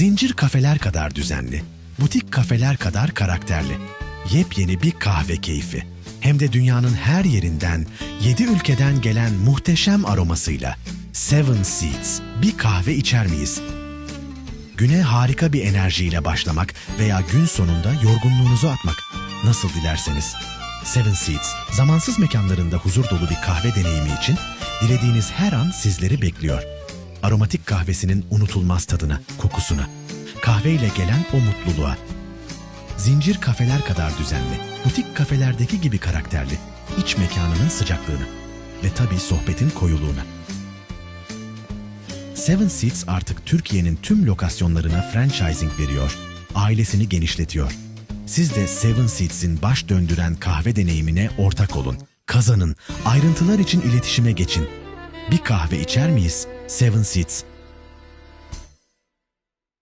Zincir kafeler kadar düzenli, butik kafeler kadar karakterli. Yepyeni bir kahve keyfi. Hem de dünyanın her yerinden, 7 ülkeden gelen muhteşem aromasıyla. Seven Seeds, bir kahve içer miyiz? Güne harika bir enerjiyle başlamak veya gün sonunda yorgunluğunuzu atmak. Nasıl dilerseniz. Seven Seeds, zamansız mekanlarında huzur dolu bir kahve deneyimi için dilediğiniz her an sizleri bekliyor. Aromatik kahvesinin unutulmaz tadına, kokusuna, kahveyle gelen o mutluluğa. Zincir kafeler kadar düzenli, butik kafelerdeki gibi karakterli, iç mekanının sıcaklığına ve tabii sohbetin koyuluğuna. Seven Seeds artık Türkiye'nin tüm lokasyonlarına franchising veriyor. Ailesini genişletiyor. Siz de Seven Seeds'in baş döndüren kahve deneyimine ortak olun. Kazanın. Ayrıntılar için iletişime geçin. Bir kahve içer miyiz? Seven Seeds